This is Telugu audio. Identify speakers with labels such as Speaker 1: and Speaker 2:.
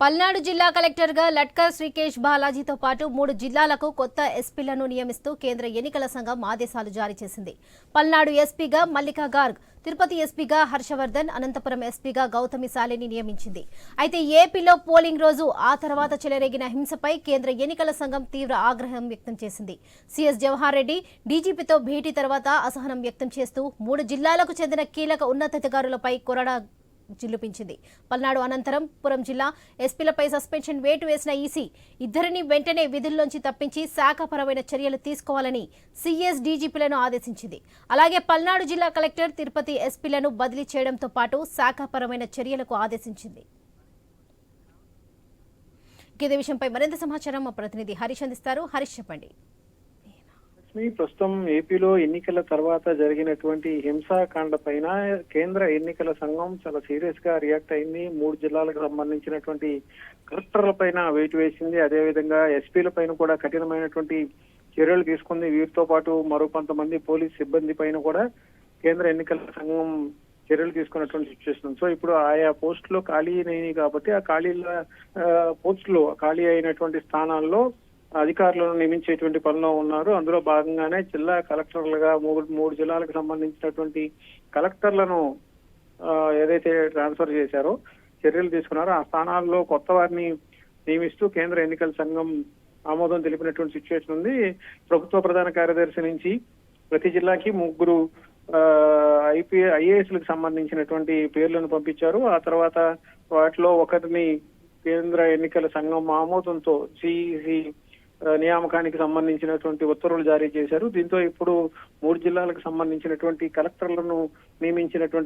Speaker 1: పల్నాడు జిల్లా కలెక్టర్గా లట్కర్ శ్రీకేష్ బాలాజీతో పాటు మూడు జిల్లాలకు కొత్త ఎస్పీలను నియమిస్తూ కేంద్ర ఎన్నికల సంఘం ఆదేశాలు జారీ చేసింది. పల్నాడు ఎస్పీగా మల్లికా గార్గ్ తిరుపతి ఎస్పీగా హర్షవర్ధన్ అనంతపురం ఎస్పీగా గౌతమి శాలిని నియమించింది. అయితే ఏపీలో పోలింగ్ రోజు ఆ తర్వాత చెలరేగిన హింసపై కేంద్ర ఎన్నికల సంఘం తీవ్ర ఆగ్రహం వ్యక్తం చేసింది. సీఎస్ జవహర్ రెడ్డి డీజీపీతో భేటీ తర్వాత అసహనం వ్యక్తం చేస్తూ మూడు జిల్లాలకు చెందిన కీలక ఉన్నతాధికారులపై కొరడా జిల్లుపించింది. పల్నాడు అనంతరం పురం జిల్లా ఎస్పీలపై సస్పెన్షన్ వేటు వేసిన ఈసీ ఇద్దరిని వెంటనే విధుల్లోంచి తప్పించి శాఖపరమైన చర్యలు తీసుకోవాలని సీఎస్ డీజీపీలను ఆదేశించింది. అలాగే పల్నాడు జిల్లా కలెక్టర్ తిరుపతి ఎస్పీలను బదిలీ చేయడంతో పాటు శాఖపరమైన చర్యలకు ఆదేశించింది. ఇదే విషయంపై మరింత సమాచారం మా ప్రతినిధి హరీష్ అందిస్తారు. హరీష్ చెప్పండి.
Speaker 2: లక్ష్మి ప్రస్తుతం ఏపీలో ఎన్నికల తర్వాత జరిగినటువంటి హింసాకాండ పైన కేంద్ర ఎన్నికల సంఘం చాలా సీరియస్గా రియాక్ట్ అయింది. మూడు జిల్లాలకు సంబంధించినటువంటి కలెక్టర్ల పైన వేటు వేసింది. అదేవిధంగా ఎస్పీల పైన కూడా కఠినమైనటువంటి చర్యలు తీసుకుంది. వీరితో పాటు మరో కొంతమంది పోలీస్ సిబ్బంది పైన కూడా కేంద్ర ఎన్నికల సంఘం చర్యలు తీసుకున్నటువంటి సిచ్యువేషన్ సో ఇప్పుడు ఆయా పోస్టులు ఖాళీ అయినాయి కాబట్టి ఆ ఖాళీల పోస్టులు ఖాళీ అయినటువంటి స్థానాల్లో అధికారులను నియమించేటువంటి పనిలో ఉన్నారు. అందులో భాగంగానే జిల్లా కలెక్టర్లుగా మూడు మూడు జిల్లాలకు సంబంధించినటువంటి కలెక్టర్లను ఏదైతే ట్రాన్స్ఫర్ చేశారో చర్యలు తీసుకున్నారో ఆ స్థానాల్లో కొత్త వారిని నియమిస్తూ కేంద్ర ఎన్నికల సంఘం ఆమోదం తెలిపినటువంటి సిచ్యువేషన్ ఉంది. ప్రభుత్వ ప్రధాన కార్యదర్శి నుంచి ప్రతి జిల్లాకి ముగ్గురు ఐపీ ఐఏఎస్లకు సంబంధించినటువంటి పేర్లను పంపించారు. ఆ తర్వాత వాటిలో ఒకరిని కేంద్ర ఎన్నికల సంఘం ఆమోదంతో సిఈసి నియామకానికి సంబంధించినటువంటి ఉత్తర్వులు జారీ చేశారు. దీంతో ఇప్పుడు మూడు జిల్లాలకు సంబంధించినటువంటి కలెక్టర్లను నియమించినటువంటి